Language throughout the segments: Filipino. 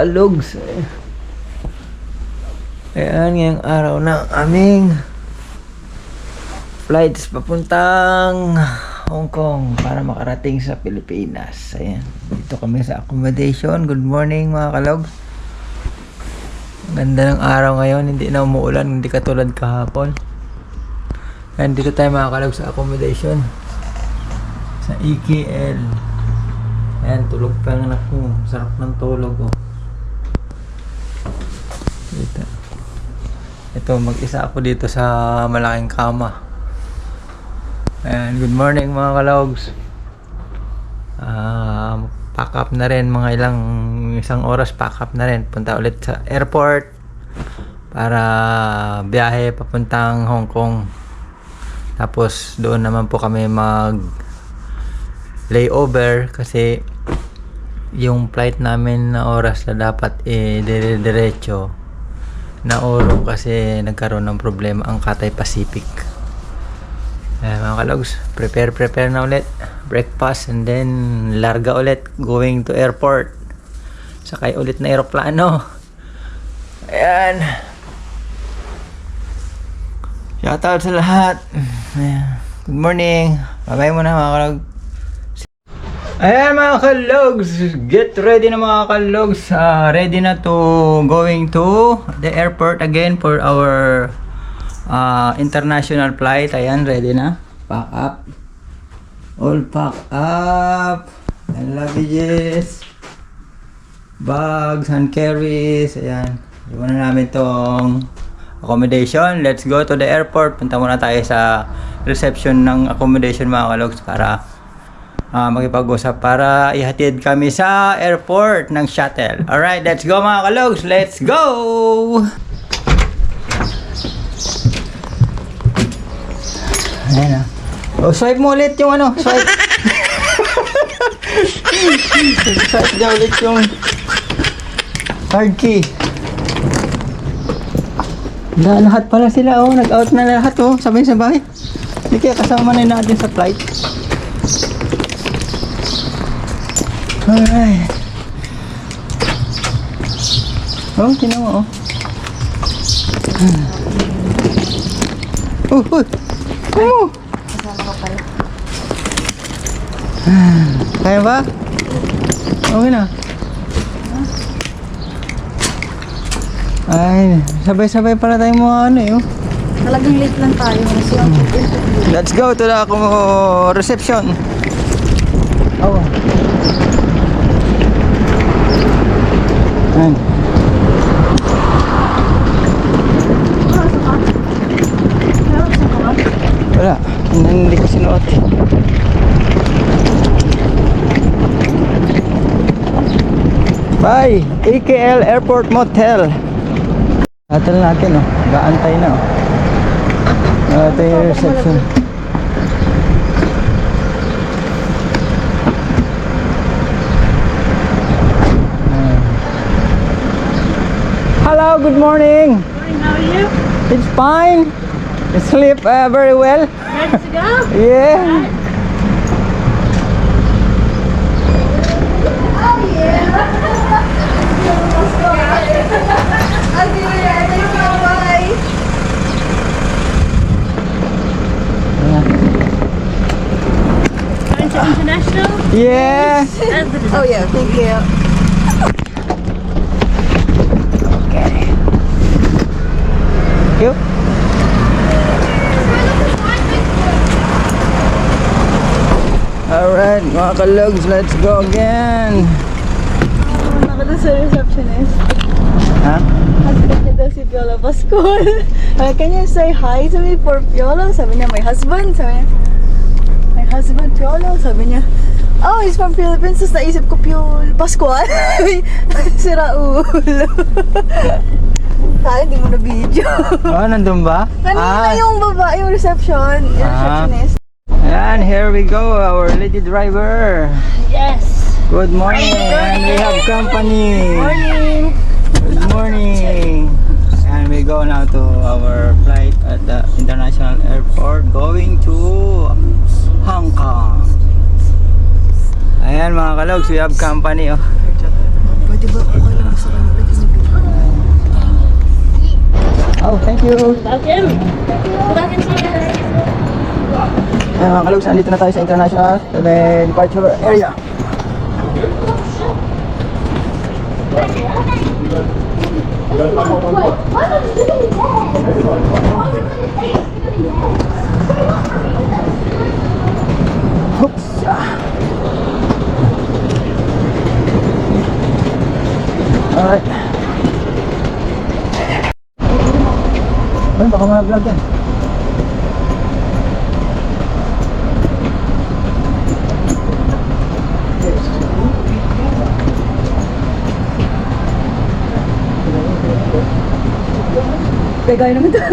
kalogs. Ayan, ngayong araw na aming flights papuntang Hong Kong para makarating sa Pilipinas. Ayan, dito kami sa accommodation. Good morning mga kalogs. Ganda ng araw ngayon, hindi na umuulan, hindi katulad kahapon. Ayan, dito tayo mga kalogs sa accommodation. Sa EKL. Ayan, tulog pa ang anak ko. Sarap ng tulog oh. Dito. Ito, mag-isa ako dito sa malaking kama. Ayan, good morning mga kalogs. Ah, pack up na rin mga ilang isang oras pack up na rin. Punta ulit sa airport para biyahe papuntang Hong Kong. Tapos doon naman po kami mag layover kasi yung flight namin na oras na dapat eh dire-diretso na urong kasi nagkaroon ng problema ang Cathay Pacific. Eh, mga kalogs, prepare prepare na ulit. Breakfast and then larga ulit going to airport. Sakay ulit na eroplano. Ayan. Shoutout sa lahat. Good morning. Bye-bye muna mga kalogs. Ayan mga kalogs, get ready na mga kalogs. Ah, ready na to going to the airport again for our ah, international flight. Ayan, ready na. Pack up. All pack up. And luggages. Bags, hand carries. Ayan. Iwan na namin tong accommodation. Let's go to the airport. Punta muna tayo sa reception ng accommodation mga kalogs para ah makipag-usap para ihatid kami sa airport ng shuttle. Alright, let's go mga kalogs. Let's go! Ayan na. Oh, swipe mo ulit yung ano, swipe. swipe niya ulit yung card key. Na, lahat pala sila, oh. Nag-out na lahat, oh. Sabay-sabay. Hindi kaya kasama na natin sa flight. Alright. Oh, mo, oh. Oh, oh. Oh. Kaya ba? Okay na. Ay, sabay-sabay pala tayo mga ano eh. oh. Talagang late lang tayo kasi ang interview. Let's go to the acco- reception. Oh. Ayan. Wala. Hindi ko sinuot. Bye! AKL Airport Motel. Hotel natin oh. Gaantay na oh. Ah, Ito yung reception. Hello, good morning. How are you? It's fine. You sleep uh, very well. Ready to go? Yeah. Going to international? Yeah. Oh yeah, thank you. You. Alright, mga kalogs, let's go again. Ako na sa receptionist. Ha? Husband niya daw si Piolo Pascual. Uh, can you say hi to me for Piolo? Sabi niya, my husband. Sabi niya, my husband Piolo. Sabi niya, oh, he's from Philippines. Tapos naisip ko, Piolo Pascual. si Raul. Tayo, hindi mo na video. Oh, nandun ba? Kanina yung baba, yung reception, yung Ah. receptionist. And here we go, our lady driver. Yes. Good morning, and we have company. Morning. Good morning. And we go now to our flight at the international airport going to Hong Kong. Ayan mga kalogs, we have company. Oh. Pwede ba ako kayo masarap Oh, thank you. Welcome. Welcome to you. Ayan mga kalogs, andito na tayo sa international may departure area. Oops. Ay, baka ma-vlog yan. Gaya naman to.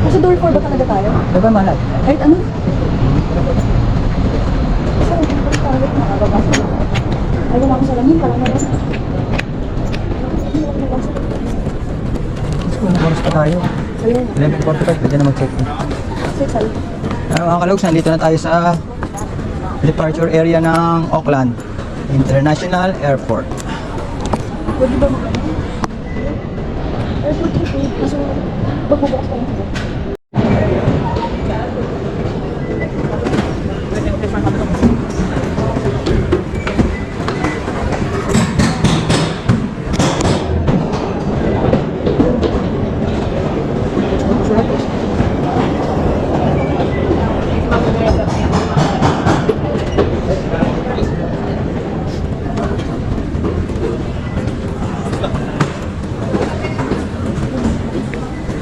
Nasa door 4 ba talaga tayo? Diba malag? Kahit ano? Saan? Parang nakababas. Ay, wala akong salamin. Parang naman. Kung oras pa tayo. Ayun. 11.45, pwede na mag-check in. Kasi sal. Ano mga kalogs, nandito na tayo sa departure area ng Auckland International Airport. Pwede ba mag Airport. Kaso, magbubukas pa yung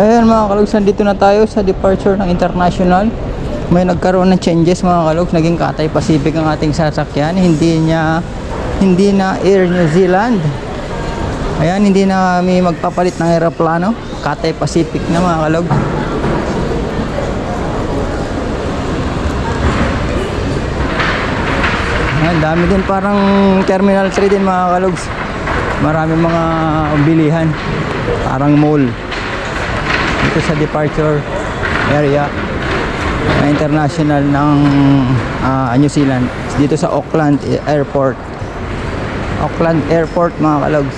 Ayan mga kalogs, nandito na tayo sa departure ng international. May nagkaroon ng changes mga kalogs, naging Cathay Pacific ang ating sasakyan. Hindi niya, hindi na Air New Zealand. Ayan, hindi na kami magpapalit ng aeroplano. Cathay Pacific na mga kalogs. Ayan, dami din parang Terminal 3 din mga kalogs. Marami mga bilihan. Parang mall dito sa departure area na international ng ah, New Zealand dito sa Auckland Airport Auckland Airport mga kalogs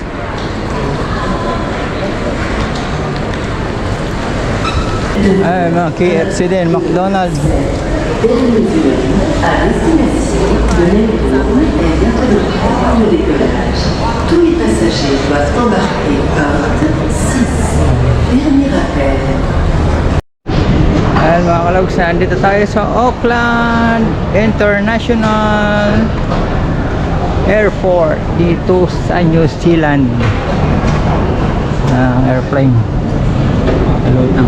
ay mga KFC din McDonald's. Tous les passagers doivent embarquer porte 6. Dernier appel. Ayan mga kalogs, nandito tayo sa Auckland International Airport dito sa New Zealand ng airplane. Alright.